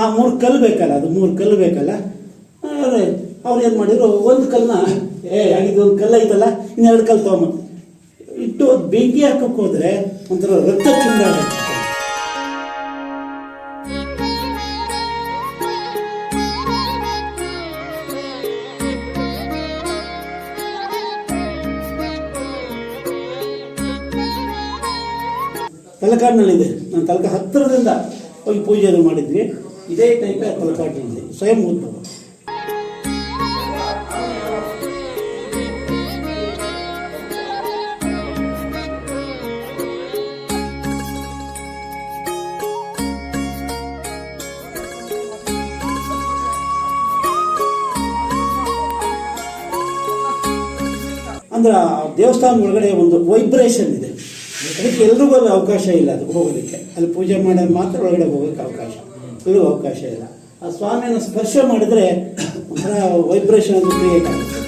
ನಾವು ಮೂರು ಕಲ್ಲು ಬೇಕಲ್ಲ, ಅದು ಮೂರು ಕಲ್ಲು ಬೇಕಲ್ಲ. ಅದೇ, ಅವ್ರು ಏನು ಮಾಡಿದ್ರು, ಒಂದು ಕಲ್ಲನ್ನ, ಏ, ಆಗಿದ್ದು ಒಂದು ಕಲ್ಲು ಐತಲ್ಲ, ಇನ್ನೆರಡು ಕಲ್ಲು ತೊಗೊಂಬ. ಇಟ್ಟು ಬೆಂಕಿ ಹಾಕಕ್ಕೆ ಹೋದ್ರೆ ಒಂಥರ ರಕ್ತ ಚಿಂದ. ತಲಕಾಡಿನಲ್ಲಿದೆ. ನಾನು ತಲಕ ಹತ್ತಿರದಿಂದ ಹೋಗಿ ಪೂಜೆಯನ್ನು ಮಾಡಿದ್ವಿ. ಇದೇ ಟೈಪ್ ತಲಕಾಡಿನಲ್ಲಿ ಸ್ವಯಂ ಉದ್ಭವ ಅಂದ್ರೆ ದೇವಸ್ಥಾನ ಒಳಗಡೆ ಒಂದು ವೈಬ್ರೇಷನ್ ಇದೆ. ಅದಕ್ಕೆ ಎಲ್ರಿಗೂ ಅಲ್ಲಿ ಅವಕಾಶ ಇಲ್ಲ ಅದು ಹೋಗೋದಕ್ಕೆ. ಅಲ್ಲಿ ಪೂಜೆ ಮಾಡೋದು ಮಾತ್ರ ಒಳಗಡೆ ಹೋಗೋಕ್ಕೆ ಅವಕಾಶ. ಎಲ್ಲೂ ಅವಕಾಶ ಇಲ್ಲ. ಆ ಸ್ವಾಮಿಯನ್ನು ಸ್ಪರ್ಶ ಮಾಡಿದ್ರೆ ಒಂಥರ ವೈಬ್ರೇಷನ್ ಅದು ಕ್ರಿಯೇಟ್ ಆಗುತ್ತೆ.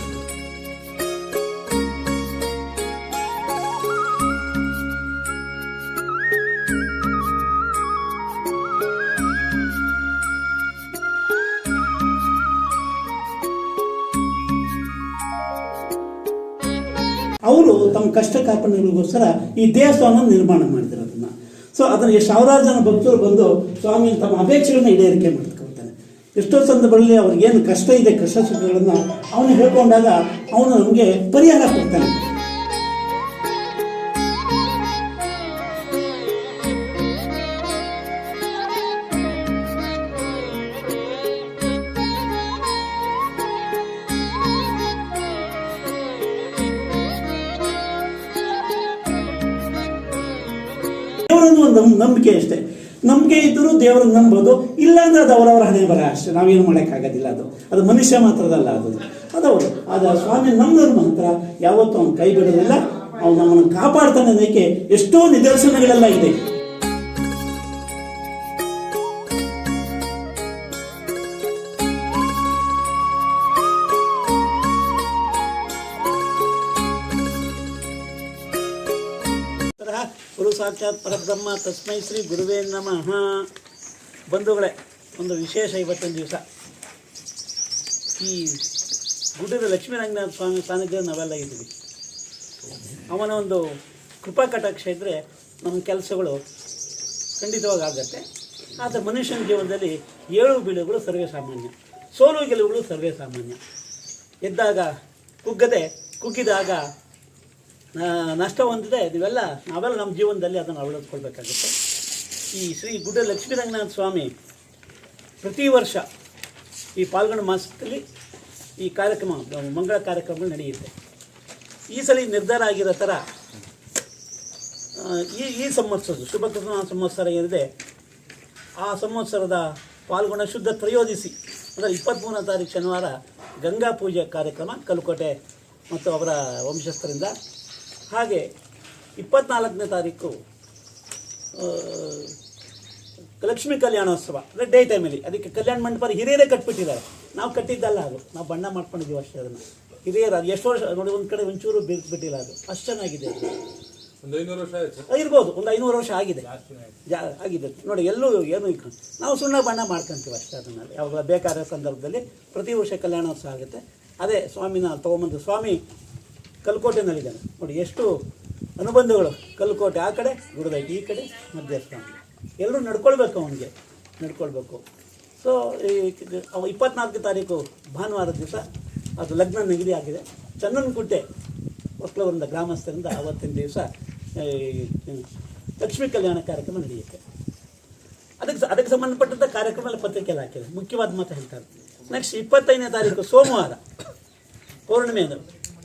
ಅವರು ತಮ್ಮ ಕಷ್ಟ ಕಾರ್ಪಣ್ಯಗಳಿಗೋಸ್ಕರ ಈ ದೇವಸ್ಥಾನ ನಿರ್ಮಾಣ ಮಾಡಿದ್ರು ಅದನ್ನ. ಸೊ ಅದನ್ನು ಸಾವಿರಾರು ಜನ ಭಕ್ತರು ಬಂದು ಸ್ವಾಮಿ ತಮ್ಮ ಅಪೇಕ್ಷೆಗಳನ್ನ ಈಡೇರಿಕೆ ಮಾಡ್ಕೊಳ್ತಾನೆ. ಎಷ್ಟೋ ಸಂದರ್ಭಗಳಲ್ಲಿ ಅವ್ರಿಗೇನು ಕಷ್ಟ ಇದೆ ಕಷ್ಟ ಸುಖಗಳನ್ನ ಅವನು ಹೇಳ್ಕೊಂಡಾಗ ಅವನು ನಮಗೆ ಪರಿಹಾರ ಕೊಡ್ತಾನೆ. ನಂಬಿಕೆ ಅಷ್ಟೇ. ನಂಬಿಕೆ ಇದ್ದರೂ ದೇವರನ್ನು ನಂಬೋದು ಇಲ್ಲ ಅಂದ್ರೆ ಅದು ಅವರವರ ಹಣೆ ಬರ ಅಷ್ಟೇ. ನಾವೇನು ಮಾಡೋಕ್ಕಾಗೋದಿಲ್ಲ ಅದು. ಅದು ಮನುಷ್ಯ ಮಾತ್ರದಲ್ಲ ಅದು. ಅದವರು. ಆದ ಸ್ವಾಮಿ ನಮ್ಮದ್ರ ಮಾತ್ರ, ಯಾವತ್ತೂ ಅವನು ಕೈ ಬಿಡೋದಿಲ್ಲ, ಅವನು ನಮ್ಮನ್ನು ಕಾಪಾಡ್ತಾನೆ ಅನ್ನೋಕ್ಕೆ ಎಷ್ಟೋ ನಿದರ್ಶನಗಳೆಲ್ಲ ಇದೆ. ಸಾಕ್ಷಾತ್ ಪರಬ್ರಹ್ಮ ತಸ್ಮೈ ಶ್ರೀ ಗುರುವೇ ನಮಃ. ಬಂಧುಗಳೇ, ಒಂದು ವಿಶೇಷ ಇವತ್ತೊಂದು ದಿವಸ. ಈ ಗುಡ್ಡದ ಲಕ್ಷ್ಮೀರಂಗನಾಥ ಸ್ವಾಮಿ ಸಾನ್ನಿಧ್ಯ ನಾವೆಲ್ಲ ಇದ್ದೀವಿ. ಅವನ ಒಂದು ಕೃಪಾ ಕಟಾಕ್ಷ ಇದ್ದರೆ ನಮ್ಮ ಕೆಲಸಗಳು ಖಂಡಿತವಾಗಿ ಆಗತ್ತೆ. ಆದರೆ ಮನುಷ್ಯನ ಜೀವನದಲ್ಲಿ ಏಳು ಬೀಳುಗಳು ಸರ್ವೇ ಸಾಮಾನ್ಯ. ಸೋಲು ಗೆಲುವುಗಳು ಸರ್ವೇ ಸಾಮಾನ್ಯ. ಎದ್ದಾಗ ಕುಗ್ಗದೆ, ಕುಗ್ಗಿದಾಗ ನಷ್ಟ ಹೊಂದಿದೆ. ಇವೆಲ್ಲ ನಾವೆಲ್ಲ ನಮ್ಮ ಜೀವನದಲ್ಲಿ ಅದನ್ನು ಅಳವಡಿಸ್ಕೊಳ್ಬೇಕಾಗುತ್ತೆ. ಈ ಶ್ರೀ ಗುಡ್ಡ ಲಕ್ಷ್ಮೀರಂಗನಾಥ ಸ್ವಾಮಿ ಪ್ರತಿ ವರ್ಷ ಈ ಪಾಲ್ಗೊಂಡ ಮಾಸದಲ್ಲಿ ಈ ಕಾರ್ಯಕ್ರಮ, ಮಂಗಳ ಕಾರ್ಯಕ್ರಮಗಳು ನಡೆಯುತ್ತೆ. ಈ ಸಲ ನಿರ್ಧಾರ ಆಗಿರೋ ಥರ ಈ ಈ ಸಂವತ್ಸರದ ಶುಭಕೃತ ಸಂವತ್ಸರ ಏನಿದೆ, ಆ ಸಂವತ್ಸರದ ಪಾಲ್ಗೊಂಡ ಶುದ್ಧ ತ್ರಯೋದಿಸಿ ಅಂದರೆ ಇಪ್ಪತ್ತ್ಮೂರನೇ ತಾರೀಕು ಶನಿವಾರ ಗಂಗಾ ಪೂಜೆ ಕಾರ್ಯಕ್ರಮ ಕಲ್ಕೋಟೆ ಮತ್ತು ಅವರ ವಂಶಸ್ಥರಿಂದ ಹಾಗೆ ಇಪ್ಪತ್ನಾಲ್ಕನೇ ತಾರೀಕು ಲಕ್ಷ್ಮೀ ಕಲ್ಯಾಣೋತ್ಸವ ಅಂದರೆ ಡೇ ಟೈಮಲ್ಲಿ. ಅದಕ್ಕೆ ಕಲ್ಯಾಣ ಮಂಟಪ ಹಿರಿಯರೇ ಕಟ್ಬಿಟ್ಟಿದ್ದಾರೆ. ನಾವು ಕಟ್ಟಿದ್ದಲ್ಲ ಅದು. ನಾವು ಬಣ್ಣ ಮಾಡ್ಕೊಂಡಿದ್ದೀವಿ ಅಷ್ಟೇ ಅದನ್ನು. ಹಿರಿಯರು ಅದು ಎಷ್ಟು ವರ್ಷ ನೋಡಿ ಒಂದು ಕಡೆ ಒಂಚೂರು ಬಿಟ್ ಬಿಟ್ಟಿಲ್ಲ ಅದು. ಅಷ್ಟು ಚೆನ್ನಾಗಿದೆ. ಒಂದು ಐನೂರು ವರ್ಷ ಆಯ್ತು ಆ, ಇರ್ಬೋದು ಒಂದು ಐನೂರು ವರ್ಷ ಆಗಿದೆ. ಜಾ ಆಗಿದೆ. ನೋಡಿ ಎಲ್ಲೂ ಏನು. ನಾವು ಸುಣ್ಣ ಬಣ್ಣ ಮಾಡ್ಕೊಂತೀವಿ ಅಷ್ಟೇ ಅದನ್ನು. ಯಾವಾಗ ಬೇಕಾದ ಸಂದರ್ಭದಲ್ಲಿ ಪ್ರತಿ ವರ್ಷ ಕಲ್ಯಾಣೋತ್ಸವ ಆಗುತ್ತೆ. ಅದೇ ಸ್ವಾಮಿನ ತಗೊಂಬಂದು ಸ್ವಾಮಿ ಕಲ್ಕೋಟೆನಲ್ಲಿದ್ದಾನೆ. ನೋಡಿ, ಎಷ್ಟು ಅನುಬಂಧಗಳು ಕಲ್ಕೋಟೆ, ಆ ಕಡೆ ಗುರುದೈಟಿ ಈ ಕಡೆ ಮಧ್ಯ ಸ್ವಾಮಿ ಎಲ್ಲರೂ ನಡ್ಕೊಳ್ಬೇಕು ಅವನಿಗೆ, ನಡ್ಕೊಳ್ಬೇಕು. ಸೊ ಈ ಇಪ್ಪತ್ನಾಲ್ಕು ತಾರೀಕು ಭಾನುವಾರ ದಿವಸ ಅದು ಲಗ್ನ ನಿಗದಿ ಆಗಿದೆ. ಚನ್ನನಕುಟ್ಟೆ ಒಕ್ಲವರಿಂದ ಗ್ರಾಮಸ್ಥರಿಂದ ಅವತ್ತಿನ ದಿವಸ ಲಕ್ಷ್ಮೀ ಕಲ್ಯಾಣ ಕಾರ್ಯಕ್ರಮ ನಡೆಯುತ್ತೆ. ಅದಕ್ಕೆ ಅದಕ್ಕೆ ಸಂಬಂಧಪಟ್ಟಂಥ ಕಾರ್ಯಕ್ರಮ ಎಲ್ಲ ಪತ್ರಿಕೆಯಲ್ಲಿ ಹಾಕಿದೆ ಮುಖ್ಯವಾದ ಮಾತು ಹೇಳ್ತಾರೆ ನೆಕ್ಸ್ಟ್ ಇಪ್ಪತ್ತೈದನೇ ತಾರೀಕು ಸೋಮವಾರ ಪೌರ್ಣಿಮೆ ಅಂದ್ರೆ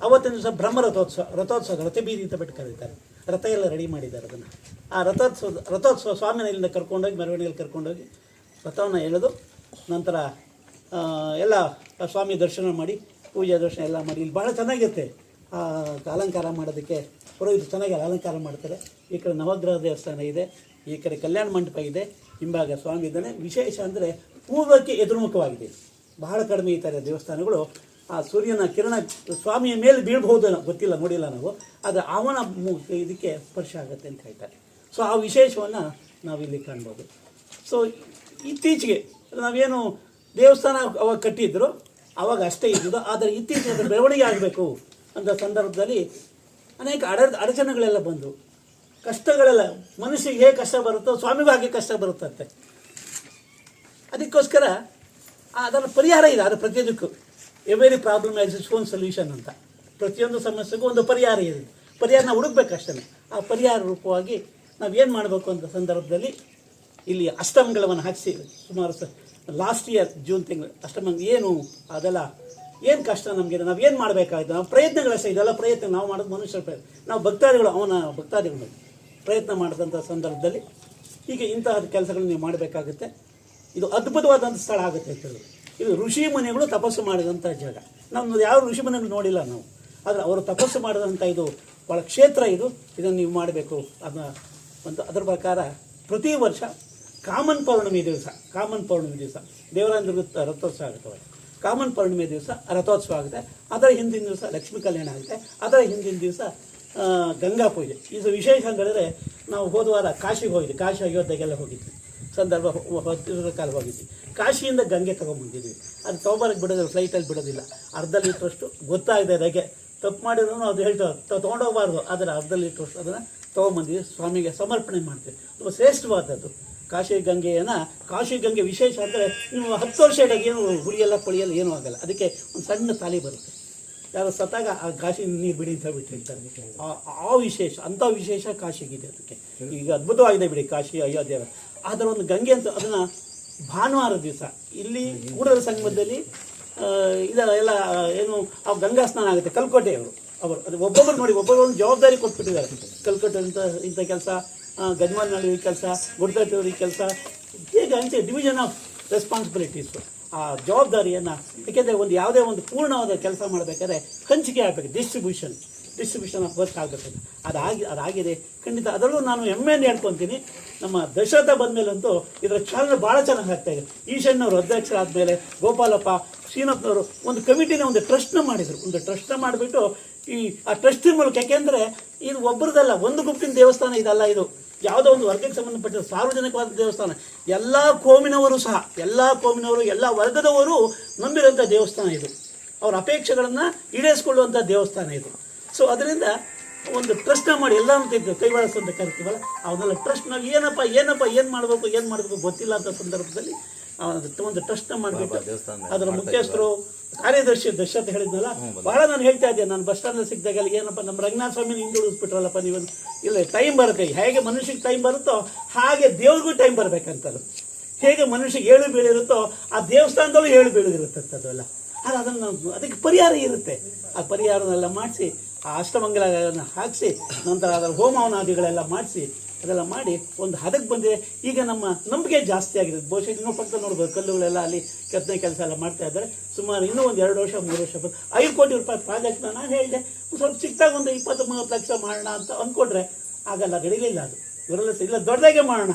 ಅವತ್ತಿನ ದಿವಸ ಬ್ರಹ್ಮ ರಥೋತ್ಸವ ರಥೋತ್ಸವ ರಥಬೀದಿ ಅಂತ ಬಿಟ್ಟು ಕರೀತಾರೆ. ರಥ ಎಲ್ಲ ರೆಡಿ ಮಾಡಿದ್ದಾರೆ ಅದನ್ನು. ಆ ರಥೋತ್ಸವ ರಥೋತ್ಸವ ಸ್ವಾಮಿನ ಇಲ್ಲಿಂದ ಕರ್ಕೊಂಡೋಗಿ, ಮೆರವಣಿಗೆಯಲ್ಲಿ ಕರ್ಕೊಂಡೋಗಿ ರಥವನ್ನು ಎಳೆದು ನಂತರ ಎಲ್ಲ ಸ್ವಾಮಿ ದರ್ಶನ ಮಾಡಿ, ಪೂಜೆ ದರ್ಶನ ಎಲ್ಲ ಮಾಡಿ. ಇಲ್ಲಿ ಭಾಳ ಚೆನ್ನಾಗಿರುತ್ತೆ. ಅಲಂಕಾರ ಮಾಡೋದಕ್ಕೆ ಪುರೋಹಿತರು ಚೆನ್ನಾಗಿ ಅಲಂಕಾರ ಮಾಡ್ತಾರೆ. ಈ ಕಡೆ ನವಗ್ರಹ ದೇವಸ್ಥಾನ ಇದೆ, ಈ ಕಡೆ ಕಲ್ಯಾಣ ಮಂಟಪ ಇದೆ, ಹಿಂಭಾಗ ಸ್ವಾಮಿ ಇದ್ದಾನೆ ವಿಶೇಷ ಅಂದರೆ ಪೂರ್ವಕ್ಕೆ ಎದುರುಮುಖವಾಗಿದೆ. ಬಹಳ ಕಡಿಮೆ ಈ ಥರ ದೇವಸ್ಥಾನಗಳು. ಆ ಸೂರ್ಯನ ಕಿರಣ ಸ್ವಾಮಿಯ ಮೇಲೆ ಬೀಳ್ಬಹುದು ಗೊತ್ತಿಲ್ಲ, ನೋಡಿಲ್ಲ ನಾವು. ಆದರೆ ಅವನ ಇದಕ್ಕೆ ಸ್ಪರ್ಶ ಆಗುತ್ತೆ ಅಂತ ಹೇಳ್ತಾರೆ. ಸೊ ಆ ವಿಶೇಷವನ್ನು ನಾವಿಲ್ಲಿ ಕಾಣ್ಬೋದು. ಸೊ ಇತ್ತೀಚೆಗೆ ನಾವೇನು ದೇವಸ್ಥಾನ ಅವಾಗ ಕಟ್ಟಿದ್ರು, ಅವಾಗ ಅಷ್ಟೇ ಇದ್ದಿದ್ದು, ಆದರೆ ಇತ್ತೀಚೆಗೆ ಅದರ ಬೆಳವಣಿಗೆ ಆಗಬೇಕು ಅಂತ ಸಂದರ್ಭದಲ್ಲಿ ಅನೇಕ ಅಡ ಅಡಚಣೆಗಳೆಲ್ಲ ಬಂದವು ಕಷ್ಟಗಳೆಲ್ಲ ಮನುಷ್ಯಗೆ ಹೇಗೆ ಕಷ್ಟ ಬರುತ್ತೋ, ಸ್ವಾಮಿಗೂ ಹಾಗೆ ಕಷ್ಟ ಬರುತ್ತಂತೆ. ಅದಕ್ಕೋಸ್ಕರ ಅದರ ಪರಿಹಾರ ಇದೆ ಅದು ಪ್ರತಿಯೊಂದಕ್ಕೂ. Every problem has its own solution ಅಂತ. ಪ್ರತಿಯೊಂದು ಸಮಸ್ಯೆಗೂ ಒಂದು ಪರಿಹಾರ ಇದೆ. ಪರಿಹಾರ ನಾವು ಹುಡುಕ್ಬೇಕಷ್ಟೇ. ಆ ಪರಿಹಾರ ರೂಪವಾಗಿ ನಾವು ಏನು ಮಾಡಬೇಕು ಅಂತ ಸಂದರ್ಭದಲ್ಲಿ ಇಲ್ಲಿ ಅಷ್ಟಮಂಗಳವನ್ನು ಹಾಕಿಸಿ, ಸುಮಾರು ಸ ಲಾಸ್ಟ್ ಇಯರ್ ಜೂನ್ ತಿಂಗಳು, ಅಷ್ಟಮಂಗ ಏನು ಅದೆಲ್ಲ, ಏನು ಕಷ್ಟ ನಮಗೆ ನಾವು ಏನು ಮಾಡಬೇಕಾಗಿದೆ ನಾವು ಪ್ರಯತ್ನಗಳಷ್ಟೇ ಇದೆಲ್ಲ ಪ್ರಯತ್ನ, ನಾವು ಮಾಡೋದು ಮನುಷ್ಯರ ಪ್ರಯತ್ನ. ನಾವು ಭಕ್ತಾದಿಗಳು, ಅವನ ಭಕ್ತಾದಿಗಳು. ಪ್ರಯತ್ನ ಮಾಡಿದಂಥ ಸಂದರ್ಭದಲ್ಲಿ ಹೀಗೆ ಇಂತಹ ಕೆಲಸಗಳನ್ನು ನೀವು ಮಾಡಬೇಕಾಗುತ್ತೆ. ಇದು ಅದ್ಭುತವಾದಂಥ ಸ್ಥಳ ಆಗುತ್ತೆ ಅಂತ ಹೇಳಿ. ಇದು ಋಷಿ ಮನೆಗಳು ತಪಸ್ಸು ಮಾಡಿದಂಥ ಜಾಗ. ನಾವು ಯಾವ ಋಷಿ ಮುನಿಗಳು ನೋಡಿಲ್ಲ ನಾವು. ಆದರೆ ಅವರು ತಪಸ್ಸು ಮಾಡಿದಂಥ ಇದು ಒಳ ಕ್ಷೇತ್ರ ಇದು. ಇದನ್ನು ನೀವು ಮಾಡಬೇಕು. ಅದನ್ನ ಒಂದು ಅದರ ಪ್ರಕಾರ ಪ್ರತಿ ವರ್ಷ ಕಾಮನ್ ಪೌರ್ಣಮಿ ದಿವಸ, ಕಾಮನ್ ಪೌರ್ಣಮಿ ದಿವಸ. ದೇವರಾಂದ್ರ ರಥೋತ್ಸವ ಆಗುತ್ತೆ ಅವರು ಕಾಮನ್ ಪೌರ್ಣಿಮೆ ದಿವಸ ರಥೋತ್ಸವ ಆಗುತ್ತೆ. ಅದರ ಹಿಂದಿನ ದಿವಸ ಲಕ್ಷ್ಮೀ ಕಲ್ಯಾಣ ಆಗುತ್ತೆ. ಅದರ ಹಿಂದಿನ ದಿವಸ ಗಂಗಾ ಪೂಜೆ. ಇದು ವಿಶೇಷ ಅಂತ ಹೇಳಿದ್ರೆ ನಾವು ಹೋದ ವಾರ ಕಾಶಿಗೆ ಹೋಗಿದ್ವಿ. ಕಾಶಿ ಅಯೋಧ್ಯೆಗೆಲ್ಲ ಹೋಗಿದ್ವಿ. ಸಂದರ್ಭ ಹತ್ತಿರದ ಕಾಲ ಹೋಗಿದ್ವಿ. ಕಾಶಿಯಿಂದ ಗಂಗೆ ತೊಗೊಂಬಂದಿದ್ವಿ ಅದು ತೊಗೊಂಬರಕ್ಕೆ ಬಿಡೋದಿಲ್ಲ ಫ್ಲೈಟಲ್ಲಿ ಬಿಡೋದಿಲ್ಲ. ಅರ್ಧ ಲೀಟ್ರಷ್ಟು ಗೊತ್ತಾಗಿದೆ ಅದಕ್ಕೆ. ತಪ್ಪು ಮಾಡಿದ್ರು ಅದು ಹೇಳ್ತಾರೆ ತೊಗೊಂಡೋಗ್ಬಾರ್ದು. ಆದರೆ ಅರ್ಧ ಲೀಟ್ರಷ್ಟು ಅದನ್ನು ತೊಗೊಂಬಂದಿವಿ ಸ್ವಾಮಿಗೆ ಸಮರ್ಪಣೆ ಮಾಡ್ತೀವಿ. ತುಂಬ ಶ್ರೇಷ್ಠವಾದದ್ದು. ಕಾಶಿ ಗಂಗೆಯನ್ನು, ಕಾಶಿ ಗಂಗೆ ವಿಶೇಷ ಅಂದರೆ ನೀವು ಹತ್ತು ವರ್ಷ ಇಡಾಗ ಏನು ಹುಳಿಯಲ್ಲ ಪಳಿಯಲ್ಲ ಏನೂ ಆಗಲ್ಲ. ಅದಕ್ಕೆ ಒಂದು ಸಣ್ಣ ತಾಲಿ ಬರುತ್ತೆ. ಯಾರು ಸತ್ತಾಗ ಆ ಕಾಶಿ ನೀರು ಬಿಡಿ ಅಂತ ಬಿಟ್ಟು ಹೇಳ್ತಾರೆ ಆ- ವಿಶೇಷ ಅಂಥ ವಿಶೇಷ ಕಾಶಿಗಿದೆ ಅದಕ್ಕೆ. ಈಗ ಅದ್ಭುತವಾಗಿದೆ ಬಿಡಿ ಕಾಶಿ ಅಯೋಧ್ಯೆ ಆದರೆ ಒಂದು ಗಂಗೆ ಅಂತ ಅದನ್ನು ಭಾನುವಾರ ದಿವಸ, ಇಲ್ಲಿ ಕೂಡಲ ಸಂಗಮದಲ್ಲಿ ಇದೆಲ್ಲ ಎಲ್ಲ, ಏನು, ಆ ಗಂಗಾ ಸ್ನಾನ ಆಗುತ್ತೆ ಕಲ್ಕೋಟೆಯವರು ಅವರು ಅದು ಒಬ್ಬೊಬ್ಬರು ನೋಡಿ ಒಬ್ಬೊಬ್ಬರು ಜವಾಬ್ದಾರಿ ಕೊಟ್ಬಿಟ್ಟಿದ್ದಾರೆ. ಕಲ್ಕೋಟೆ ಅಂತ, ಇಂಥ ಕೆಲಸ ಗಜಮಾಲ್ನಳ್ಳಿ ಈ ಕೆಲಸ ಗುಡ್ಡ ಈ ಕೆಲಸ, ಹೇಗೆ ಅಂತ ಡಿವಿಷನ್ ಆಫ್ ರೆಸ್ಪಾನ್ಸಿಬಿಲಿಟೀಸು ಆ ಜವಾಬ್ದಾರಿಯನ್ನು, ಏಕೆಂದರೆ ಒಂದು ಯಾವುದೇ ಒಂದು ಪೂರ್ಣವಾದ ಕೆಲಸ ಮಾಡಬೇಕಾದ್ರೆ ಹಂಚಿಕೆ ಆಗಬೇಕು ಡಿಸ್ಟ್ರಿಬ್ಯೂಷನ್ ಡಿಸ್ಟ್ರಿಬ್ಯೂಷನ್ ಆಫ್ ವರ್ಕ್ ಆಗಬೇಕು. ಅದಾಗಿ, ಅದಾಗಿದೆ. ಖಂಡಿತ ಅದರಲ್ಲೂ ನಾನು ಹೆಮ್ಮೆಯನ್ನು ಹೇಳ್ಕೊತೀನಿ, ನಮ್ಮ ದಶರಥ ಬಂದಮೇಲಂತೂ ಇದರ ಚಾಲನೆ ಭಾಳ ಚೆನ್ನಾಗಿ ಆಗ್ತಾ ಇದೆ. ಈಶಣ್ಣವರು ಅಧ್ಯಕ್ಷರಾದಮೇಲೆ ಗೋಪಾಲಪ್ಪ ಶ್ರೀನಾಥ್ನವರು ಒಂದು ಕಮಿಟಿನ ಒಂದು ಟ್ರಸ್ಟ್ನ ಮಾಡಿದರು. ಒಂದು ಟ್ರಸ್ಟ್ನ ಮಾಡಿಬಿಟ್ಟು ಈ ಆ ಟ್ರಸ್ಟ್ ಮೂಲಕ. ಯಾಕೆಂದರೆ ಇದು ಒಬ್ಬರದಲ್ಲ ಒಂದು ಗುಂಪಿನ ದೇವಸ್ಥಾನ ಇದಲ್ಲ ಇದು. ಯಾವುದೋ ಒಂದು ವರ್ಗಕ್ಕೆ ಸಂಬಂಧಪಟ್ಟ ಸಾರ್ವಜನಿಕವಾದ ದೇವಸ್ಥಾನ. ಎಲ್ಲ ಕೋಮಿನವರು ಸಹ ಎಲ್ಲ ಕೋಮಿನವರು ಎಲ್ಲ ವರ್ಗದವರು ನಂಬಿರುವಂಥ ದೇವಸ್ಥಾನ ಇದು. ಅವರ ಅಪೇಕ್ಷೆಗಳನ್ನು ಈಡೇರಿಸಿಕೊಳ್ಳುವಂಥ ದೇವಸ್ಥಾನ ಇದು. ಸೊ ಅದರಿಂದ ಒಂದು ಟ್ರಸ್ಟ್ನ ಮಾಡಿ ಎಲ್ಲ ಅಂತ ಕೈ ಬಳಸು ಅಂತ ಕರಿತೀವಲ್ಲ ಅವನ್ನೆಲ್ಲ ಟ್ರಸ್ಟ್ನಲ್ಲಿ ಏನಪ್ಪ ಏನಪ್ಪ ಏನು ಮಾಡಬೇಕು ಏನು ಮಾಡಬೇಕು ಗೊತ್ತಿಲ್ಲ ಅಂತ ಸಂದರ್ಭದಲ್ಲಿ ಒಂದು ಟ್ರಸ್ಟ್ನ ಮಾಡಿಬಿಟ್ಟು ಅದರ ಮುಖ್ಯಸ್ಥರು ಕಾರ್ಯದರ್ಶಿ ದಶರಥ ಹೇಳಿದ್ನಲ್ಲ? ಬಹಳ ನಾನು ಹೇಳ್ತಾ ಇದ್ದೆ ನಾನು ಬಸ್ ಸ್ಟ್ಯಾಂಡ್ ಸಿಕ್ಕಿದಾಗ ಏನಪ್ಪ ನಮ್ಮ ರಂಗನಾಥ ಸ್ವಾಮಿ ಹಿಂದುಳಿಸ್ಬಿಟ್ರಲ್ಲಪ್ಪ ನೀವು? ಇಲ್ಲ ಟೈಮ್ ಬರುತ್ತೆ. ಹೇಗೆ ಮನುಷ್ಯಗೆ ಟೈಮ್ ಬರುತ್ತೋ ಹಾಗೆ ದೇವ್ರಿಗೂ ಟೈಮ್ ಬರ್ಬೇಕಂತದ್ದು ಹೇಗೆ ಮನುಷ್ಯಗೆ ಏಳು ಬೀಳಿರುತ್ತೋ ಆ ದೇವಸ್ಥಾನದಲ್ಲೂ ಏಳು ಬೀಳು ಇರುತ್ತೆ ಅದೆಲ್ಲ ಅದು ಅದನ್ನು ನಾವು- ಅದಕ್ಕೆ ಪರಿಹಾರ ಇರುತ್ತೆ. ಆ ಪರಿಹಾರನೆಲ್ಲ ಮಾಡಿಸಿ ಆ ಅಷ್ಟಮಂಗಲಗಳನ್ನು ಹಾಕಿಸಿ ನಂತರ ಅದರ ಹೋಮವನಾದಿಗಳೆಲ್ಲ ಮಾಡಿಸಿ ಅದೆಲ್ಲ ಮಾಡಿ ಒಂದು ಹದಕ್ಕೆ ಬಂದಿದೆ ಈಗ ನಮ್ಮ ನಂಬಿಕೆ ಜಾಸ್ತಿ ಆಗಿದೆ ಬಹುಶಃ ಇನ್ನೂ ಪಕ್ಕ ನೋಡ್ಬೋದು, ಕಲ್ಲುಗಳೆಲ್ಲ ಅಲ್ಲಿ ಕೆತ್ತನೆ ಕೆಲಸ ಎಲ್ಲ ಮಾಡ್ತಾ ಇದ್ದಾರೆ. ಸುಮಾರು ಇನ್ನೂ ಒಂದು ಎರಡು ವರ್ಷ, ಮೂರು ವರ್ಷ ಬಂದು ಐದು ಕೋಟಿ ರೂಪಾಯಿ ಪ್ರಾಜೆಕ್ಟ್ನ ನಾನು ಹೇಳಿದೆ, ಸ್ವಲ್ಪ ಚಿಕ್ಕದಾಗಿ ಒಂದು ಇಪ್ಪತ್ತು ಮೂವತ್ತು ಲಕ್ಷ ಮಾಡೋಣ ಅಂತ ಅಂದ್ಕೊಂಡ್ರೆ ಆಗಲ್ಲ ಗಡಿಲಿಲ್ಲ ಅದು. ಇವರೆಲ್ಲ ಇಲ್ಲ ದೊಡ್ಡದಾಗೆ ಮಾಡೋಣ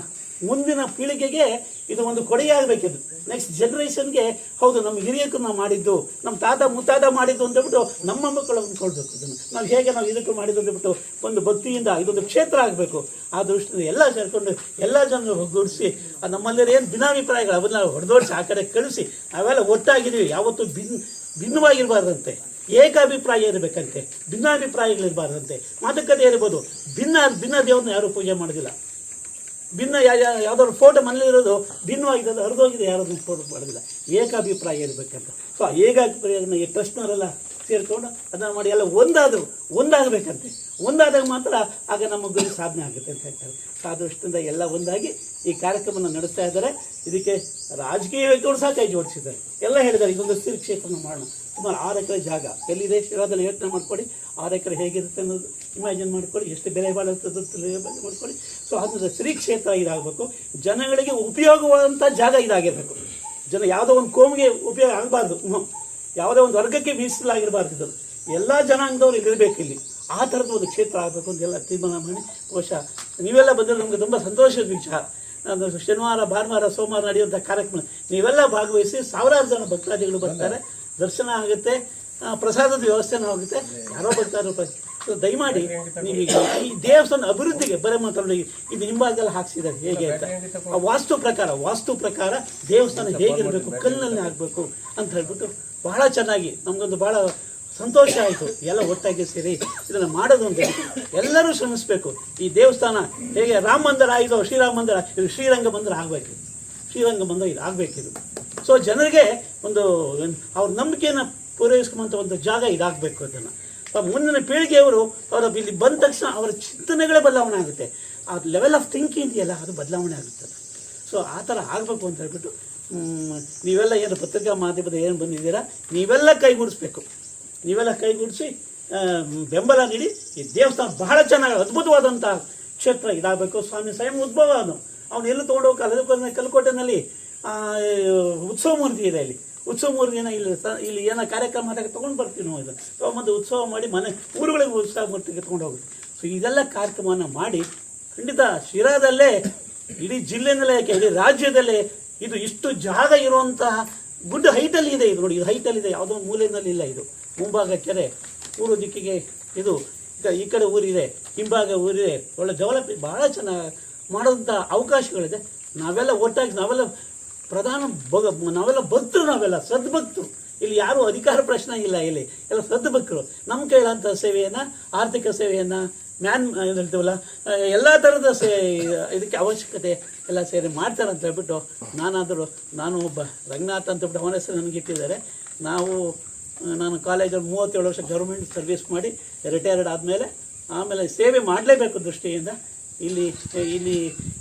ಮುಂದಿನ ಪೀಳಿಗೆಗೆ ಇದು ಒಂದು ಕೊಡುಗೆ ಆಗಬೇಕಿದು ನೆಕ್ಸ್ಟ್ ಜನ್ರೇಷನ್ಗೆ ಹೌದು, ನಮ್ಮ ಹಿರಿಯಕ್ಕೂ ನಾವು ಮಾಡಿದ್ದು, ನಮ್ಮ ತಾತ ಮುತ್ತಾತ ಮಾಡಿದ್ದು ಅಂತ ಹೇಳ್ಬಿಟ್ಟು ನಮ್ಮ ಮಕ್ಕಳು ಅಂದ್ಕೊಳ್ಬೇಕು ಇದನ್ನು. ನಾವು ಹೇಗೆ ನಾವು ಇದಕ್ಕೂ ಮಾಡಿದ್ದು ಅಂತ ಒಂದು ಭಕ್ತಿಯಿಂದ ಇದೊಂದು ಕ್ಷೇತ್ರ ಆಗಬೇಕು. ಆ ದೃಷ್ಟಿಯಿಂದ ಎಲ್ಲ ಸೇರಿಕೊಂಡು ಎಲ್ಲ ಜನರು ಒಗ್ಗೂಡಿಸಿ ನಮ್ಮಲ್ಲಿ ಏನು ಭಿನ್ನಾಭಿಪ್ರಾಯಗಳು ಅವನ್ನ ಹೊಡೆದೋಡಿಸಿ, ಆ ಕಡೆ ಕಳಿಸಿ, ನಾವೆಲ್ಲ ಒಟ್ಟಾಗಿದ್ದೀವಿ. ಯಾವತ್ತೂ ಭಿನ್, ಭಿನ್ನವಾಗಿರಬಾರ್ದಂತೆ, ಏಕಾಭಿಪ್ರಾಯ ಇರಬೇಕಂತೆ, ಭಿನ್ನಾಭಿಪ್ರಾಯಗಳಿರಬಾರ್ದಂತೆ, ಮಾತುಕತೆ ಇರ್ಬೋದು. ಭಿನ್ನ ಭಿನ್ನ ದೇವ್ರನ್ನ ಯಾರೂ ಪೂಜೆ ಮಾಡೋದಿಲ್ಲ. ಭಿನ್ನ ಯಾವ್ದಾದ್ರು ಫೋಟೋ ಮನೇಲಿರೋದು ಭಿನ್ನವಾಗಿದೆ ಹರಿದೋಗಿದೆ, ಯಾರಾದ್ರೂ ಫೋಟೋ ಮಾಡೋದಿಲ್ಲ ಏಕಾಭಿಪ್ರಾಯ ಇರಬೇಕಂತ. ಸೊ ಏಕಾಭಿಪ್ರಾಯನ ಈ ಟ್ರಸ್ಟ್ನವರೆಲ್ಲ ಸೇರಿಕೊಂಡು ಅದನ್ನು ಮಾಡಿ ಎಲ್ಲ ಒಂದಾದರೂ ಒಂದಾಗಬೇಕಂತೆ. ಒಂದಾದಾಗ ಮಾತ್ರ ಆಗ ನಮ್ಮ ಗುರಿ ಸಾಧನೆ ಆಗುತ್ತೆ ಅಂತ ಹೇಳ್ತಾರೆ. ಸೊ ಆ ದೃಷ್ಟಿಯಿಂದ ಎಲ್ಲ ಒಂದಾಗಿ ಈ ಕಾರ್ಯಕ್ರಮನ ನಡೆಸ್ತಾ ಇದ್ದಾರೆ. ಇದಕ್ಕೆ ರಾಜಕೀಯ ವ್ಯಕ್ತಿಗಳು ಸಹ ಕೈ ಜೋಡಿಸಿದ್ದಾರೆ. ಎಲ್ಲ ಹೇಳಿದ್ದಾರೆ, ಇದೊಂದು ಸ್ಥಿರ ಕ್ಷೇತ್ರನ ಮಾಡೋಣ. ಸುಮಾರು ಆರು ಎಕರೆ ಜಾಗ. ಎಲ್ಲಿದೆ? ಶಿರಾದಲ್ಲಿ ಯೋಚನೆ ಮಾಡ್ಕೊಳ್ಳಿ. ಆರು ಎಕರೆ ಹೇಗಿರುತ್ತೆ ಅನ್ನೋದು ಇಮ್ಯಾಜಿನ್ ಮಾಡ್ಕೊಳ್ಳಿ, ಎಷ್ಟು ಬೆಲೆ ಬಾಳುತ್ತದೆ ಮಾಡ್ಕೊಳ್ಳಿ ಸೊ ಅದರ ಶ್ರೀ ಕ್ಷೇತ್ರ ಇದಾಗಬೇಕು. ಜನಗಳಿಗೆ ಉಪಯೋಗವಾದಂಥ ಜಾಗ ಇದಾಗಿರಬೇಕು. ಜನ ಯಾವುದೋ ಒಂದು ಕೋಮಿಗೆ ಉಪಯೋಗ ಆಗಬಾರ್ದು. ಯಾವುದೋ ಒಂದು ವರ್ಗಕ್ಕೆ ಮೀಸಲಾಗಿರಬಾರ್ದು ಇದು ಎಲ್ಲ ಜನಾಂಗದವ್ರು ಇಲ್ಲಿರಬೇಕು ಇಲ್ಲಿ. ಆ ಥರದ ಒಂದು ಕ್ಷೇತ್ರ ಆಗಬೇಕು ಅಂತ ಎಲ್ಲ ತೀರ್ಮಾನ ಮಾಡಿ, ಬಹುಶಃ ನೀವೆಲ್ಲ ಬಂದರೆ ನಮಗೆ ತುಂಬ ಸಂತೋಷದ ವಿಚಾರ. ನಾನು ಶನಿವಾರ, ಭಾನುವಾರ, ಸೋಮವಾರ ನಡೆಯುವಂಥ ಕಾರ್ಯಕ್ರಮ. ನೀವೆಲ್ಲ ಭಾಗವಹಿಸಿ ಸಾವಿರಾರು ಜನ ಭಕ್ತಾದಿಗಳು ಬರ್ತಾರೆ. ದರ್ಶನ ಆಗುತ್ತೆ. ಪ್ರಸಾದದ ವ್ಯವಸ್ಥೆನ ಹೋಗುತ್ತೆ? ಯಾರೋ ಬರ್ತಾರೆ ಸೊ ದಯಮಾಡಿ ನೀವೀಗ ಈ ದೇವಸ್ಥಾನ ಅಭಿವೃದ್ಧಿಗೆ ಬರೀ ಮಾತಾಡಿ ಇದು ಹಿಂಭಾಗದಲ್ಲಿ ಹಾಕ್ಸಿದ್ದಾರೆ. ಹೇಗೆ ಅಂತ. ಆ ವಾಸ್ತು ಪ್ರಕಾರ ವಾಸ್ತು ಪ್ರಕಾರ ದೇವಸ್ಥಾನ ಹೇಗಿರಬೇಕು, ಕಲ್ಲಿನಲ್ಲಿ ಆಗಬೇಕು ಅಂತ ಹೇಳ್ಬಿಟ್ಟು ಬಹಳ ಚೆನ್ನಾಗಿ ನಮಗೊಂದು ಬಹಳ ಸಂತೋಷ ಆಯಿತು. ಎಲ್ಲ ಒಟ್ಟಾಗಿ ಸೇರಿ ಇದನ್ನು ಮಾಡೋದು ಎಲ್ಲರೂ ಶ್ರಮಿಸಬೇಕು. ಈ ದೇವಸ್ಥಾನ ಹೇಗೆ ರಾಮ ಮಂದಿರ ಆಯಿತು ಶ್ರೀರಾಮ ಮಂದಿರ, ಇದು ಶ್ರೀರಂಗ ಮಂದಿರ ಆಗಬೇಕು. ಶ್ರೀರಂಗ ಮಂದಿರ ಇದು ಆಗಬೇಕಿದು. ಸೊ ಜನರಿಗೆ ಒಂದು, ಅವ್ರ ನಂಬಿಕೆಯನ್ನು ಪೂರೈಸ್ಕೊಂಬಂಥ ಒಂದು ಜಾಗ ಇದಾಗಬೇಕು ಅದನ್ನು. ಮುಂದಿನ ಪೀಳಿಗೆಯವರು ಅವರ ಇಲ್ಲಿ ಬಂದ ತಕ್ಷಣ ಅವರ ಚಿಂತನೆಗಳೇ ಬದಲಾವಣೆ ಆಗುತ್ತೆ. ಆ ಲೆವೆಲ್ ಆಫ್ ಥಿಂಕಿಂಗ್ ಇದೆಯಲ್ಲ, ಅದು ಬದಲಾವಣೆ ಆಗುತ್ತದೆ ಸೊ ಆ ಥರ ಆಗಬೇಕು ಅಂತ ಹೇಳ್ಬಿಟ್ಟು ನೀವೆಲ್ಲ ಏನು ಪತ್ರಿಕಾ ಮಾಧ್ಯಮದ ಏನು ಬಂದಿದ್ದೀರಾ? ನೀವೆಲ್ಲ ಕೈಗೂಡಿಸ್ಬೇಕು. ನೀವೆಲ್ಲ ಕೈಗೂಡಿಸಿ ಬೆಂಬಲ ನೀಡಿ, ಈ ದೇವಸ್ಥಾನ ಬಹಳ ಚೆನ್ನಾಗಿ ಅದ್ಭುತವಾದಂಥ ಕ್ಷೇತ್ರ ಇದಾಗಬೇಕು. ಸ್ವಾಮಿ ಸ್ವಯಂ ಉದ್ಭವ ಅವನು ಅವನು ಎಲ್ಲೂ ತೊಗೊಂಡೋಗಿ ಕಲಕೋಟೆನಲ್ಲಿ ಉತ್ಸವ ಮೂರ್ತಿ ಇದೆ ಇಲ್ಲಿ ಉತ್ಸವ ಮೂರ್ತಿನ ಇಲ್ಲಿ ಸ- ಇಲ್ಲಿ ಏನೋ ಕಾರ್ಯಕ್ರಮ ಆದಾಗ ತೊಗೊಂಡು ಬರ್ತೀವಿ ನಾವು ಇದು ತೊಗೊಂಬಂದು ಉತ್ಸವ ಮಾಡಿ ಮನೆ, ಊರುಗಳಿಗೆ ಉತ್ಸವ ಮೂರ್ತಿಗೆ ತೊಗೊಂಡು ಹೋಗ್ತೀವಿ ಸೊ ಇದೆಲ್ಲ ಕಾರ್ಯಕ್ರಮವನ್ನು ಮಾಡಿ, ಖಂಡಿತ ಶಿರಾದಲ್ಲೇ, ಇಡೀ ಜಿಲ್ಲೆನಲ್ಲೇ ಯಾಕೆ, ಇಡೀ ರಾಜ್ಯದಲ್ಲೇ ಇದು ಇಷ್ಟು ಜಾಗ ಇರುವಂತಹ ಗುಡ್ ಹೈಟಲ್ಲಿ ಇದೆ ಇದು ನೋಡಿ, ಇದು ಹೈಟಲ್ಲಿ ಇದೆ, ಯಾವುದೋ ಮೂಲೆಯಲ್ಲಿ ಇಲ್ಲ ಇದು. ಮುಂಭಾಗ ಕೆರೆ ಪೂರ್ವ ದಿಕ್ಕಿಗೆ ಇದು ಈ ಕಡೆ ಊರಿದೆ, ಹಿಂಭಾಗ ಊರಿದೆ, ಒಳ್ಳೆ ಡೆವಲಪ್ ಭಾಳ ಚೆನ್ನಾಗಿ ಮಾಡೋಂಥ ಅವಕಾಶಗಳಿದೆ. ನಾವೆಲ್ಲ ಒಟ್ಟಾಗಿ, ನಾವೆಲ್ಲ ಪ್ರಧಾನ ಭಗ ನಾವೆಲ್ಲ ಭಕ್ತರು ನಾವೆಲ್ಲ, ಸದ್ಭಕ್ತರು. ಇಲ್ಲಿ ಯಾರು ಅಧಿಕಾರ ಪ್ರಶ್ನೆ ಇಲ್ಲ ಇಲ್ಲಿ. ಎಲ್ಲ ಸದ್ಭಕ್ತರು. ನಮ್ಮ ಕೈಲಾದಂಥ ಸೇವೆಯನ್ನು, ಆರ್ಥಿಕ ಸೇವೆಯನ್ನು, ಮ್ಯಾನ್ ಏನು ಹೇಳ್ತೀವಲ್ಲ ಎಲ್ಲ ಥರದ ಸೇ ಇದಕ್ಕೆ ಅವಶ್ಯಕತೆ ಎಲ್ಲ ಸೇರಿ ಮಾಡ್ತಾರೆ ಅಂತ ಹೇಳ್ಬಿಟ್ಟು ನಾನಾದರೂ ನಾನು ಒಬ್ಬ ರಂಗನಾಥ್ ಅಂತ ಹೇಳ್ಬಿಟ್ಟು ಅವನ ಹೆಸರು ನನಗೆ ಇಟ್ಟಿದ್ದಾರೆ. ನಾವು ನಾನು ಕಾಲೇಜಲ್ಲಿ ಮೂವತ್ತೇಳು ವರ್ಷ ಗೌರ್ಮೆಂಟ್ ಸರ್ವಿಸ್ ಮಾಡಿ ರಿಟೈರ್ಡ್ ಆದಮೇಲೆ ಆಮೇಲೆ ಸೇವೆ ಮಾಡಲೇಬೇಕು ದೃಷ್ಟಿಯಿಂದ. ಇಲ್ಲಿ ಇಲ್ಲಿ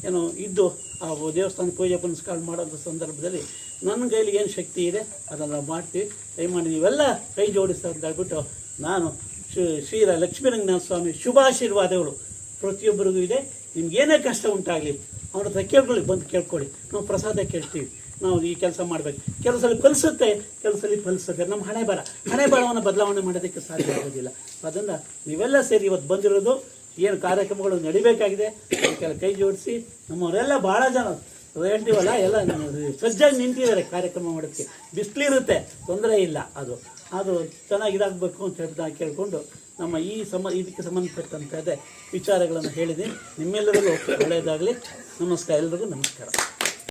ಏನು ಇದ್ದು ಆ ದೇವಸ್ಥಾನ ಪೂಜೆ ಪುನಸ್ಕಾರ ಮಾಡೋಂಥ ಸಂದರ್ಭದಲ್ಲಿ ನನ್ನ ಕೈಲಿ ಏನು ಶಕ್ತಿ ಇದೆ ಅದನ್ನು ಮಾಡ್ತೀವಿ. ದಯಮಾಡಿ ನೀವೆಲ್ಲ ಕೈ ಜೋಡಿಸ್ತಾ ಹೇಳ್ಬಿಟ್ಟು ನಾನು ಶ್ರೀ ಲಕ್ಷ್ಮೀರಂಗನಾಥ ಸ್ವಾಮಿ ಶುಭಾಶೀರ್ವಾದಗಳು ಪ್ರತಿಯೊಬ್ಬರಿಗೂ ಇದೆ. ನಿಮ್ಗೇನೇ ಕಷ್ಟ ಉಂಟಾಗಲಿ, ಅವ್ರ ಹತ್ರ ಕೇಳ್ಕೊಳ್ಳಿ ಬಂದು ಕೇಳ್ಕೊಳ್ಳಿ. ನಾವು ಪ್ರಸಾದ ಕೇಳ್ತೀವಿ, ನಾವು ಈ ಕೆಲಸ ಮಾಡಬೇಕು. ಕೆಲವು ಸಲ ಫಲಿಸುತ್ತೆ ಕೆಲವು ಫಲಿಸುತ್ತೆ. ನಮ್ಮ ಹಣೆ ಬರ, ಹಣೆ ಬರವನ್ನು ಬದಲಾವಣೆ ಮಾಡೋದಕ್ಕೆ ಸಾಧ್ಯ ಆಗೋದಿಲ್ಲ. ಅದನ್ನು ನೀವೆಲ್ಲ ಸೇರಿ ಇವತ್ತು ಬಂದಿರೋದು ಏನು ಕಾರ್ಯಕ್ರಮಗಳು ನಡಿಬೇಕಾಗಿದೆ, ಅದಕ್ಕೆಲ್ಲ ಕೈ ಜೋಡಿಸಿ ನಮ್ಮವರೆಲ್ಲ ಭಾಳ ಜನ. ಹೇಳ್ತೀವಲ್ಲ, ಎಲ್ಲ ಸಜ್ಜಾಗಿ ನಿಂತಿದ್ದಾರೆ ಕಾರ್ಯಕ್ರಮ ಮಾಡೋಕ್ಕೆ. ಬಿಸಿಲಿರುತ್ತೆ, ತೊಂದರೆ ಇಲ್ಲ ಅದು. ಅದು ಚೆನ್ನಾಗಿ ಇದಾಗಬೇಕು ಅಂತ ಹೇಳ್ತಾ ಕೇಳಿಕೊಂಡು ನಮ್ಮ ಈ ಸಮ, ಇದಕ್ಕೆ ಸಂಬಂಧಪಟ್ಟಂತೆ ವಿಚಾರಗಳನ್ನು ಹೇಳಿದ್ದೀನಿ. ನಿಮ್ಮೆಲ್ಲರಿಗೂ ಒಳ್ಳೆಯದಾಗಲಿ. ನಮಸ್ಕಾರ, ಎಲ್ರಿಗೂ ನಮಸ್ಕಾರ.